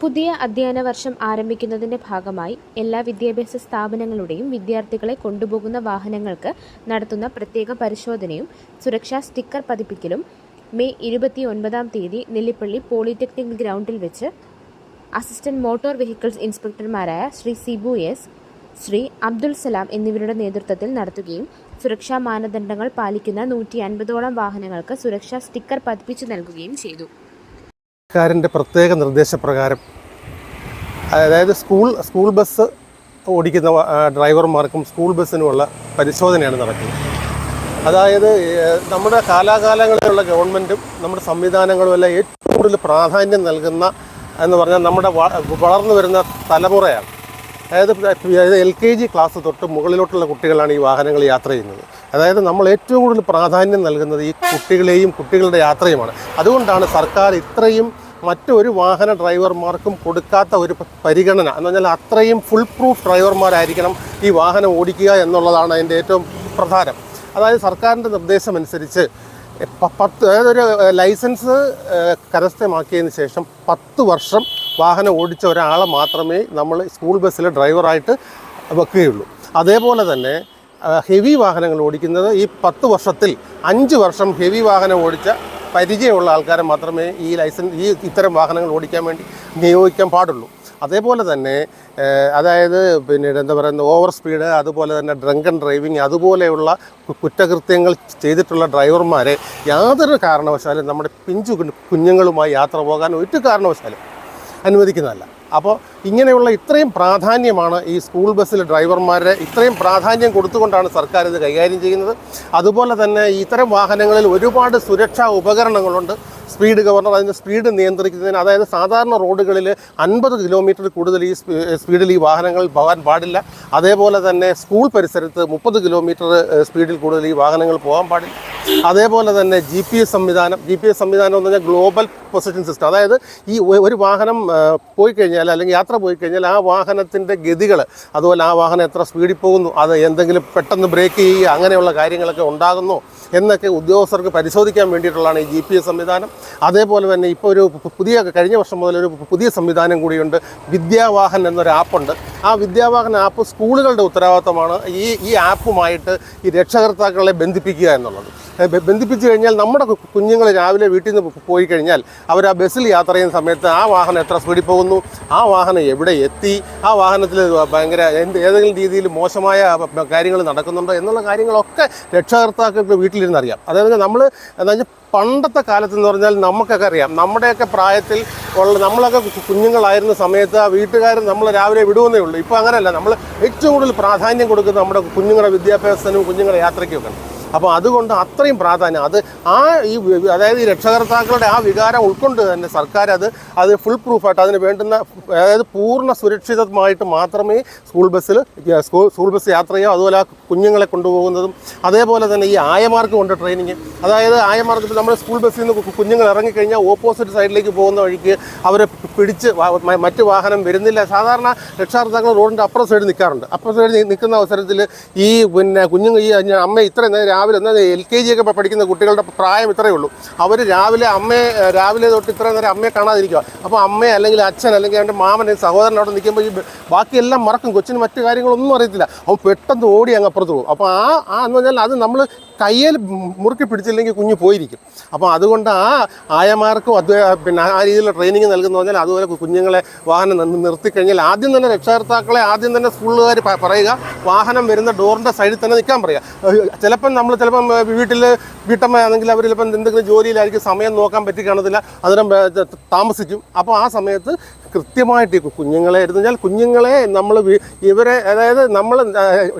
പുതിയ അധ്യയന വർഷം ആരംഭിക്കുന്നതിന്റെ ഭാഗമായി എല്ലാ വിദ്യാഭ്യാസ സ്ഥാപനങ്ങളുടെയും വിദ്യാർത്ഥികളെ കൊണ്ടുപോകുന്ന വാഹനങ്ങൾക്ക് നടത്തുന്ന പ്രത്യേക പരിശോധനയും സുരക്ഷാ സ്റ്റിക്കർ പതിപ്പിക്കലും മെയ് ഇരുപത്തി ഒൻപതാം തീയതി നെല്ലിപ്പള്ളി പോളിടെക്നിക് ഗ്രൗണ്ടിൽ വെച്ച് അസിസ്റ്റന്റ് മോട്ടോർ വെഹിക്കിൾസ് ഇൻസ്പെക്ടർമാരായ ശ്രീ സിബു എസ് ശ്രീ അബ്ദുൽ സലാം എന്നിവരുടെ നേതൃത്വത്തിൽ നടത്തുകയും സുരക്ഷാ മാനദണ്ഡങ്ങൾ പാലിക്കുന്ന നൂറ്റി അൻപതോളം വാഹനങ്ങൾക്ക് സുരക്ഷാ സ്റ്റിക്കർ പതിപ്പിച്ചു നൽകുകയും ചെയ്തു. സർക്കാരിന്റെ പ്രത്യേക നിർദ്ദേശപ്രകാരം അതായത് സ്കൂൾ സ്കൂൾ ബസ് ഓടിക്കുന്ന ഡ്രൈവർമാർക്കും സ്കൂൾ ബസ്സിനുമുള്ള പരിശോധനയാണ് നടക്കുന്നത്. അതായത് നമ്മുടെ കാലാകാലങ്ങളിലുള്ള ഗവൺമെന്റും നമ്മുടെ സംവിധാനങ്ങളും എല്ലാം ഏറ്റവും കൂടുതൽ പ്രാധാന്യം നൽകുന്ന എന്ന് പറഞ്ഞാൽ നമ്മുടെ വളർന്നു വരുന്ന തലമുറയാണ്. അതായത് എൽ കെ ജി ക്ലാസ് തൊട്ട് മുകളിലോട്ടുള്ള കുട്ടികളാണ് ഈ വാഹനങ്ങൾ യാത്ര ചെയ്യുന്നത്. അതായത് നമ്മൾ ഏറ്റവും കൂടുതൽ പ്രാധാന്യം നൽകുന്നത് ഈ കുട്ടികളെയും കുട്ടികളുടെ യാത്രയുമാണ്. അതുകൊണ്ടാണ് സർക്കാർ ഇത്രയും മറ്റൊരു വാഹന ഡ്രൈവർമാർക്കും കൊടുക്കാത്ത ഒരു പരിഗണന എന്ന് പറഞ്ഞാൽ അത്രയും ഫുൾ പ്രൂഫ് ഡ്രൈവർമാരായിരിക്കണം ഈ വാഹനം ഓടിക്കുക എന്നുള്ളതാണ് അതിന്റെ ഏറ്റവും പ്രധാനം. അതായത് സർക്കാരിന്റെ നിർദ്ദേശമനുസരിച്ച് പത്ത് അതായത് ഒരു ലൈസൻസ് കരസ്ഥമാക്കിയതിന് ശേഷം പത്ത് വർഷം വാഹനം ഓടിച്ച ഒരാളെ മാത്രമേ നമ്മൾ സ്കൂൾ ബസ്സിൽ ഡ്രൈവറായിട്ട് വെക്കുകയുള്ളൂ. അതേപോലെ തന്നെ ഹെവി വാഹനങ്ങൾ ഓടിക്കുന്നത് ഈ പത്ത് വർഷത്തിൽ അഞ്ച് വർഷം ഹെവി വാഹനം ഓടിച്ച പരിചയമുള്ള ആൾക്കാരെ മാത്രമേ ഈ ലൈസൻസ് ഈ ഇത്തരം വാഹനങ്ങൾ ഓടിക്കാൻ വേണ്ടി നിയോഗിക്കാൻ പാടുള്ളൂ. അതേപോലെ തന്നെ അതായത് പിന്നീട് എന്താ പറയുന്നത് ഓവർ സ്പീഡ് അതുപോലെ തന്നെ ഡ്രങ്കൻ ഡ്രൈവിങ് അതുപോലെയുള്ള കുറ്റകൃത്യങ്ങൾ ചെയ്തിട്ടുള്ള ഡ്രൈവർമാരെ യാതൊരു കാരണവശാലും നമ്മുടെ പിഞ്ചു കുഞ്ഞ് കുഞ്ഞുങ്ങളുമായി യാത്ര പോകാൻ ഒരു കാരണവശാലും അനുവദിക്കുന്നതല്ല. അപ്പോൾ ഇങ്ങനെയുള്ള ഇത്രയും പ്രാധാന്യമാണ് ഈ സ്കൂൾ ബസ്സിലെ ഡ്രൈവർമാരെ ഇത്രയും പ്രാധാന്യം കൊടുത്തുകൊണ്ടാണ് സർക്കാർ ഇത് കൈകാര്യം ചെയ്യുന്നത്. അതുപോലെ തന്നെ ഇത്തരം വാഹനങ്ങളിൽ ഒരുപാട് സുരക്ഷാ ഉപകരണങ്ങളുണ്ട്. സ്പീഡ് ഗവർണർ അതിന്റെ സ്പീഡ് നിയന്ത്രിക്കുന്നതിന് അതായത് സാധാരണ റോഡുകളിൽ അൻപത് കിലോമീറ്റർ കൂടുതൽ ഈ സ്പീഡിൽ ഈ വാഹനങ്ങൾ പോകാൻ പാടില്ല. അതേപോലെ തന്നെ സ്കൂൾ പരിസരത്ത് മുപ്പത് കിലോമീറ്റർ സ്പീഡിൽ കൂടുതൽ ഈ വാഹനങ്ങൾ പോകാൻ പാടില്ല. അതേപോലെ തന്നെ ജി പി എസ് സംവിധാനം ജി പി എസ് സംവിധാനം എന്ന് പറഞ്ഞാൽ ഗ്ലോബൽ പൊസിഷൻ സിസ്റ്റം. അതായത് ഈ ഒരു വാഹനം പോയി കഴിഞ്ഞാൽ അല്ലെങ്കിൽ യാത്ര പോയി കഴിഞ്ഞാൽ ആ വാഹനത്തിന്റെ ഗതികൾ അതുപോലെ ആ വാഹനം എത്ര സ്പീഡിൽ പോകുന്നു അത് എന്തെങ്കിലും പെട്ടെന്ന് ബ്രേക്ക് ചെയ്യുക അങ്ങനെയുള്ള കാര്യങ്ങളൊക്കെ ഉണ്ടാകുന്നു എന്നൊക്കെ ഉദ്യോഗസ്ഥർക്ക് പരിശോധിക്കാൻ വേണ്ടിയിട്ടുള്ളതാണ് ഈ ജി പി എസ് സംവിധാനം. അതേപോലെ തന്നെ ഇപ്പോൾ ഒരു പുതിയ കഴിഞ്ഞ വർഷം മുതൽ ഒരു പുതിയ സംവിധാനം കൂടിയുണ്ട്. വിദ്യാവാഹൻ എന്നൊരു ആപ്പുണ്ട്. ആ വിദ്യാവാഹൻ ആപ്പ് സ്കൂളുകളുടെ ഉത്തരവാദിത്തമാണ് ഈ ഈ ആപ്പുമായിട്ട് ഈ രക്ഷകർത്താക്കളെ ബന്ധിപ്പിക്കുക എന്നുള്ളത്. ബന്ധിപ്പിച്ചു കഴിഞ്ഞാൽ നമ്മുടെ കുഞ്ഞുങ്ങൾ രാവിലെ വീട്ടിൽ നിന്ന് പോയി കഴിഞ്ഞാൽ അവർ ആ ബസ്സിൽ യാത്ര ചെയ്യുന്ന സമയത്ത് ആ വാഹനം എത്ര സ്പീഡിൽ പോകുന്നു? ആ വാഹനം എവിടെ എത്തി? ആ വാഹനത്തിൽ ഭയങ്കര എന്ത് ഏതെങ്കിലും രീതിയിൽ മോശമായ കാര്യങ്ങൾ നടക്കുന്നുണ്ടോ? എന്നുള്ള കാര്യങ്ങളൊക്കെ രക്ഷകർത്താക്കൾക്ക് വീട്ടിലിരുന്ന് അറിയാം. അതായത് നമ്മൾ എന്താ പണ്ടത്തെ കാലത്ത് എന്ന് പറഞ്ഞാൽ നമുക്കൊക്കെ അറിയാം. നമ്മുടെയൊക്കെ പ്രായത്തിൽ ഉള്ള നമ്മളൊക്കെ കുഞ്ഞുങ്ങളായിരുന്ന സമയത്ത് ആ വീട്ടുകാർ നമ്മൾ രാവിലെ വിടുവെന്നേ ഉള്ളൂ. ഇപ്പോൾ അങ്ങനെയല്ല നമ്മൾ ഏറ്റവും കൂടുതൽ പ്രാധാന്യം കൊടുക്കുന്നത് നമ്മുടെ കുഞ്ഞുങ്ങളുടെ വിദ്യാഭ്യാസത്തിനും കുഞ്ഞുങ്ങളുടെ യാത്രയ്ക്കും ഒക്കെ അപ്പോൾ അതുകൊണ്ട് അത്രയും പ്രാധാന്യം. അത് ആ ഈ അതായത് ഈ രക്ഷകർത്താക്കളുടെ ആ വികാരം ഉൾക്കൊണ്ട് തന്നെ സർക്കാർ അത് അത് ഫുൾ പ്രൂഫായിട്ട് അതിന് വേണ്ടുന്ന അതായത് പൂർണ സുരക്ഷിതമായിട്ട് മാത്രമേ സ്കൂൾ ബസ്സിൽ സ്കൂൾ ബസ് യാത്രയോ അതുപോലെ കുഞ്ഞുങ്ങളെ കൊണ്ടുപോകുന്നതും അതേപോലെ തന്നെ ഈ ആയമാർക്ക് കൊണ്ട് ട്രെയിനിങ് അതായത് ആയമാർക്ക് നമ്മൾ സ്കൂൾ ബസ്സിൽ നിന്ന് കുഞ്ഞുങ്ങൾ ഇറങ്ങിക്കഴിഞ്ഞാൽ ഓപ്പോസിറ്റ് സൈഡിലേക്ക് പോകുന്ന വഴിക്ക് അവരെ പിടിച്ച് മറ്റ് വാഹനം വരുന്നില്ല. സാധാരണ രക്ഷാകർത്താക്കൾ റോഡിന്റെ അപ്പുറം സൈഡ് നിൽക്കാറുണ്ട് അപ്പുറം സൈഡ് നിൽക്കുന്ന അവസരത്തിൽ ഈ പിന്നെ കുഞ്ഞുങ്ങൾ ഈ അമ്മ ഇത്ര നേരം രാവിലെ എന്നാൽ എൽ കെ ജി ഒക്കെ പഠിക്കുന്ന കുട്ടികളുടെ പ്രായം ഇത്രയേ ഉള്ളൂ. അവർ രാവിലെ അമ്മയെ രാവിലെ തൊട്ട് ഇത്ര നേരം അമ്മയെ കാണാതിരിക്കുക. അപ്പോൾ അമ്മയെ അല്ലെങ്കിൽ അച്ഛൻ അല്ലെങ്കിൽ അവന്റെ മാമൻ സഹോദരൻ അവിടെ നിൽക്കുമ്പോൾ ഈ ബാക്കിയെല്ലാം മറക്കും. കൊച്ചിന് മറ്റു കാര്യങ്ങളൊന്നും അറിയത്തില്ല. അവൻ പെട്ടെന്ന് ഓടി അങ്ങ് അപ്പുറത്ത് പോകും. അപ്പോൾ ആ ആ എന്ന് പറഞ്ഞാൽ അത് നമ്മൾ കയ്യിൽ മുറുക്കി പിടിച്ചില്ലെങ്കിൽ കുഞ്ഞ് പോയിരിക്കും. അപ്പോൾ അതുകൊണ്ട് ആ ആയമാർക്കും അത് പിന്നെ ആ രീതിയിലുള്ള ട്രെയിനിങ് നൽകുന്ന പറഞ്ഞാൽ അതുപോലെ കുഞ്ഞുങ്ങളെ വാഹനം നിർത്തി നിർത്തിക്കഴിഞ്ഞാൽ ആദ്യം തന്നെ രക്ഷകർത്താക്കളെ ആദ്യം തന്നെ സ്കൂളുകാർ പറയുക. വാഹനം വരുന്ന ഡോറിന്റെ സൈഡിൽ തന്നെ നിൽക്കാൻ പറയുക. ചിലപ്പം നമ്മൾ ചിലപ്പം വീട്ടിൽ വീട്ടമ്മയാണെങ്കിൽ അവർ ചിലപ്പം എന്തെങ്കിലും ജോലിയിലായിരിക്കും സമയം നോക്കാൻ പറ്റി കാണത്തില്ല താമസിക്കും. അപ്പോൾ ആ സമയത്ത് കൃത്യമായിട്ട് കുഞ്ഞുങ്ങളെ എടുത്തു കഴിഞ്ഞാൽ കുഞ്ഞുങ്ങളെ നമ്മൾ ഇവരെ അതായത് നമ്മൾ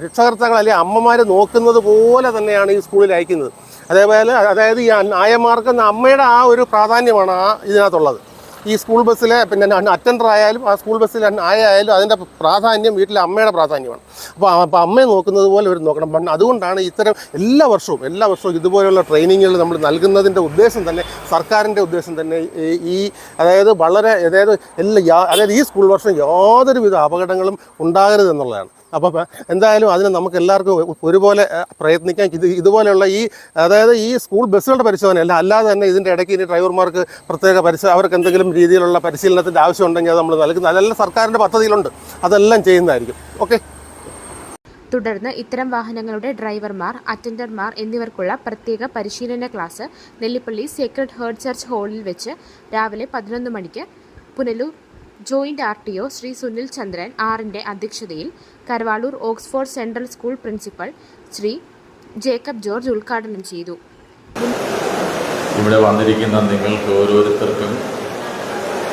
രക്ഷകർത്താക്കൾ അല്ലെങ്കിൽ അമ്മമാർ നോക്കുന്നത് പോലെ തന്നെയാണ് ഈ സ്കൂളിൽ അയക്കുന്നത്. അതേപോലെ അതായത് ഈ ആയമാർക്ക് അമ്മയുടെ ആ ഒരു പ്രാധാന്യമാണ് ആ ഇതിനകത്തുള്ളത്. ഈ സ്കൂൾ ബസ്സിലെ പിന്നെ അറ്റൻഡർ ആയാലും ആ സ്കൂൾ ബസ്സിൽ ആയാലും അതിന്റെ പ്രാധാന്യം വീട്ടിലെ അമ്മയുടെ പ്രാധാന്യമാണ്. അപ്പോൾ അപ്പോൾ അമ്മയെ നോക്കുന്നത് പോലെ ഇവർ നോക്കണം. പണ്ട് അതുകൊണ്ടാണ് ഇത്തരം എല്ലാ വർഷവും എല്ലാ വർഷവും ഇതുപോലെയുള്ള ട്രെയിനിങ്ങുകൾ നമ്മൾ നൽകുന്നതിന്റെ ഉദ്ദേശം തന്നെ സർക്കാരിന്റെ ഉദ്ദേശം തന്നെ ഈ- ഈ അതായത് വളരെ അതായത് എല്ലാ അതായത് ഈ സ്കൂൾ വർഷം യാതൊരുവിധ അപകടങ്ങളും ഉണ്ടാകരുതെന്നുള്ളതാണ്. അപ്പോൾ എന്തായാലും അതിന് നമുക്ക് എല്ലാവർക്കും ഒരുപോലെ പ്രയത്നിക്കാം. ഇത് ഇതുപോലെയുള്ള ഈ അതായത് ഈ സ്കൂൾ ബസ്സുകളുടെ പരിശോധന അല്ല അല്ലാതെ തന്നെ ഇതിന്റെ ഇടയ്ക്ക് ഇനി ഡ്രൈവർമാർക്ക് പ്രത്യേക പരിശോ അവർക്ക് എന്തെങ്കിലും രീതിയിലുള്ള പരിശീലനത്തിന്റെ ആവശ്യമുണ്ടെങ്കിൽ അത് നമ്മൾ നൽകുന്നത് അതെല്ലാം സർക്കാരിന്റെ പദ്ധതിയിലുണ്ട്. അതെല്ലാം ചെയ്യുന്നതായിരിക്കും. ഓക്കെ? തുടർന്ന് ഇത്തരം വാഹനങ്ങളുടെ ഡ്രൈവർമാർ അറ്റൻഡർമാർ എന്നിവർക്കുള്ള പ്രത്യേക പരിശീലന class Nellippally sacred heart church ഹാളിൽ വെച്ച് രാവിലെ പതിനൊന്ന് മണിക്ക് Punalur joint R T O Shri Sunil Chandran ആറിന്റെ അധ്യക്ഷതയിൽ Karavaloor Oxford central school principal Shri Jacob George ഉദ്ഘാടനം ചെയ്തു. ഇവിടെ വന്നിരിക്കുന്ന നിങ്ങൾക്ക് ഓരോരുത്തർക്കും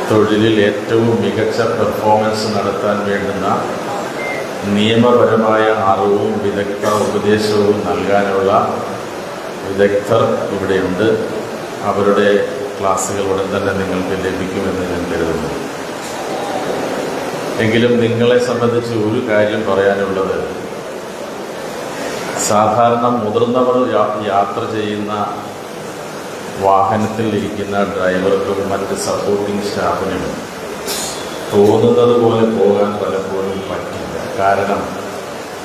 തൊഴിലിൽ ഏറ്റവും മികച്ച പെർഫോമൻസ് നടത്താൻ വേണ്ടുന്ന നിയമപരമായ അറിവും വിദഗ്ധ ഉപദേശവും നൽകാനുള്ള വിദഗ്ധർ ഇവിടെയുണ്ട്. അവരുടെ ക്ലാസ്സുകൾ ഉടൻ തന്നെ നിങ്ങൾക്ക് ലഭിക്കുമെന്ന് ഞാൻ കരുതുന്നു. എങ്കിലും നിങ്ങളെ സംബന്ധിച്ച് ഒരു കാര്യം പറയാനുള്ളത്. സാധാരണ മുതിർന്നവർ യാത്ര ചെയ്യുന്ന വാഹനത്തിൽ ഇരിക്കുന്ന ഡ്രൈവർക്കും മറ്റ് സപ്പോർട്ടിംഗ് സ്റ്റാഫിനും തോന്നുന്നത് പോലെ പോകാൻ പലപ്പോഴും പറ്റില്ല. കാരണം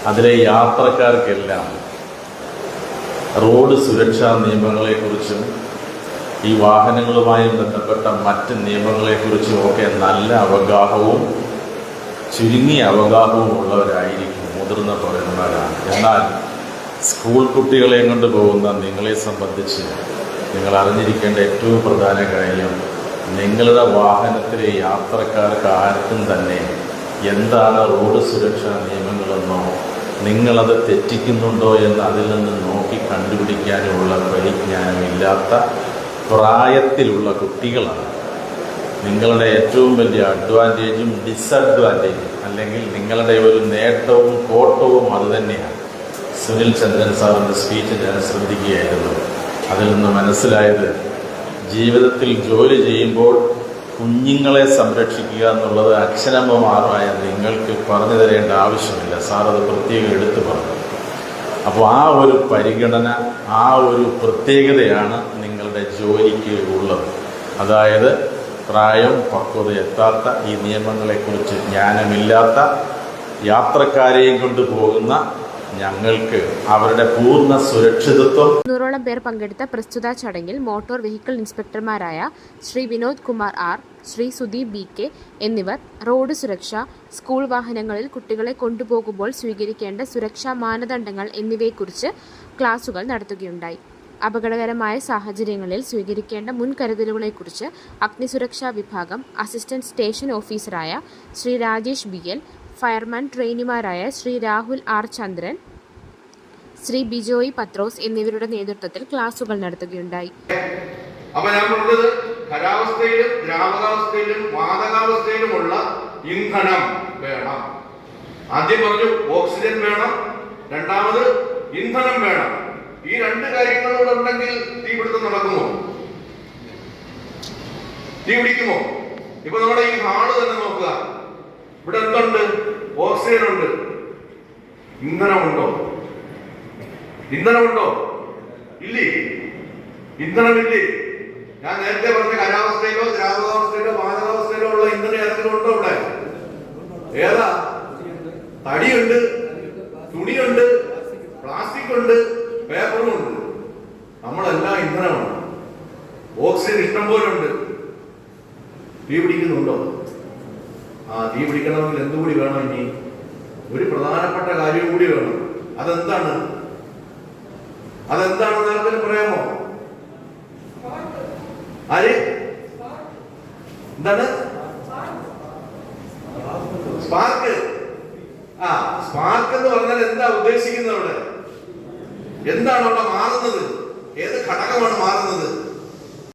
അതിലെ യാത്രക്കാർക്കെല്ലാം റോഡ് സുരക്ഷാ നിയമങ്ങളെക്കുറിച്ചും ഈ വാഹനങ്ങളുമായി ബന്ധപ്പെട്ട മറ്റ് നിയമങ്ങളെക്കുറിച്ചും ഒക്കെ നല്ല അവഗാഹവും ചുരുങ്ങിയ അവഗാഹവും ഉള്ളവരായിരിക്കും മുതിർന്ന പൗരന്മാരാണ്. എന്നാൽ സ്കൂൾ കുട്ടികളെ കൊണ്ട് പോകുന്ന നിങ്ങളെ സംബന്ധിച്ച് നിങ്ങൾ അറിഞ്ഞിരിക്കേണ്ട ഏറ്റവും പ്രധാന കാര്യം നിങ്ങളുടെ വാഹനത്തിലെ യാത്രക്കാർക്ക് ആർക്കും തന്നെ എന്താണ് റോഡ് സുരക്ഷാ നിയമങ്ങളെന്നോ നിങ്ങളത് തെറ്റിക്കുന്നുണ്ടോ എന്ന് അതിൽ നിന്ന് നോക്കി കണ്ടുപിടിക്കാനുള്ള പരിജ്ഞാനമില്ലാത്ത പ്രായത്തിലുള്ള കുട്ടികളാണ്. നിങ്ങളുടെ ഏറ്റവും വലിയ അഡ്വാന്റേജും ഡിസഡ്വാന്റേജും അല്ലെങ്കിൽ നിങ്ങളുടെ ഒരു നേട്ടവും കോട്ടവും അതുതന്നെയാണ് സുനിൽ ചന്ദ്രൻ സാറിന്റെ സ്പീച്ച് ഞാൻ ശ്രദ്ധിക്കുകയായിരുന്നു. അതിൽ നിന്ന് മനസ്സിലായത് ജീവിതത്തിൽ ജോലി ചെയ്യുമ്പോൾ കുഞ്ഞുങ്ങളെ സംരക്ഷിക്കുക എന്നുള്ളത് അക്ഷരമ്മമാരായ നിങ്ങൾക്ക് പറഞ്ഞു തരേണ്ട ആവശ്യമില്ല. സാർ അത് പ്രത്യേകം എടുത്തു പറഞ്ഞു. അപ്പോൾ ആ ഒരു പരിഗണന ആ ഒരു പ്രത്യേകതയാണ് നിങ്ങളുടെ ജോലിക്ക് ഉള്ളത്. അതായത് പ്രായം പക്വത എത്താത്ത ഈ നിയമങ്ങളെക്കുറിച്ച് ജ്ഞാനമില്ലാത്ത യാത്രക്കാരെയും കൊണ്ട് പോകുന്ന ഞങ്ങൾക്ക് അവരുടെ പൂർണ സുരക്ഷിതത്വം. നൂറോളം പേർ പങ്കെടുത്ത പ്രസ്തുത ചടങ്ങിൽ motor vehicle ഇൻസ്പെക്ടർമാരായ Shri Vinod Kumar R Shri Sudeep B K എന്നിവർ റോഡ് സുരക്ഷ സ്കൂൾ വാഹനങ്ങളിൽ കുട്ടികളെ കൊണ്ടുപോകുമ്പോൾ സ്വീകരിക്കേണ്ട സുരക്ഷാ മാനദണ്ഡങ്ങൾ എന്നിവയെക്കുറിച്ച് ക്ലാസുകൾ നടത്തുകയുണ്ടായി. അപകടകരമായ സാഹചര്യങ്ങളിൽ സ്വീകരിക്കേണ്ട മുൻകരുതലുകളെക്കുറിച്ച് അഗ്നിസുരക്ഷാ വിഭാഗം അസിസ്റ്റന്റ് സ്റ്റേഷൻ ഓഫീസറായ Shri Rajesh B L fireman ട്രെയിനിമാരായ Shri Rahul R Chandran Shri Bijoy പത്രോസ് എന്നിവരുടെ നേതൃത്വത്തിൽ ക്ലാസുകൾ നടത്തുകയുണ്ടായി. അപ്പൊ ഞാൻ പറഞ്ഞത് ഖരാവസ്ഥയിലും ദ്രാവകാവസ്ഥയിലും വാതകാവസ്ഥയിലുമുള്ള ഇന്ധനം വേണം. ആദ്യം പറഞ്ഞു ഓക്സിജൻ വേണം. രണ്ടാമത് ഇന്ധനം വേണം. ഈ രണ്ട് കാര്യങ്ങളോട് ഉണ്ടെങ്കിൽ തീ പിടുത്തം നടക്കുമോ? തീ പിടിക്കുമോ? ഇപ്പൊ നമ്മുടെ ഈ ഹാൾ തന്നെ നോക്കുക. ഇവിടെ എന്തുണ്ട്? ഓക്സിജൻ ഉണ്ട്. ഇന്ധനമുണ്ടോ? ഇന്ധനമുണ്ടോ? ഇല്ലേ? ഇന്ധനമില്ലേ? ഞാൻ നേരത്തെ പറഞ്ഞ കാലാവസ്ഥയിലോ ദ്രാവകാവസ്ഥയിലോ വാതകാവസ്ഥയിലോ ഉള്ള ഇന്ധനം ഏതെങ്കിലും ഉണ്ടോ ഇവിടെ ഏതാ? തടിയുണ്ട് തുണിയുണ്ട് പ്ലാസ്റ്റിക് ഉണ്ട് പേപ്പറും ഉണ്ട്. നമ്മളെല്ലാം ഇന്ധനമാണ്. ഓക്സിജൻ ഇഷ്ടം പോലെ ഉണ്ട്. തീ പിടിക്കുന്നുണ്ടോ? ആ തീ പിടിക്കണമെങ്കിൽ എന്തുകൂടി വേണം ഇനി? ഒരു പ്രധാനപ്പെട്ട കാര്യം കൂടി വേണം. അതെന്താണ്? അതെന്താണെന്ന് ആർക്കും പറയാമോ? ആര്? എന്താണ്? ഉദ്ദേശിക്കുന്നത് അവിടെ എന്താണ് അവിടെ മാറുന്നത് ഏത് ഘടകമാണ് മാറുന്നത്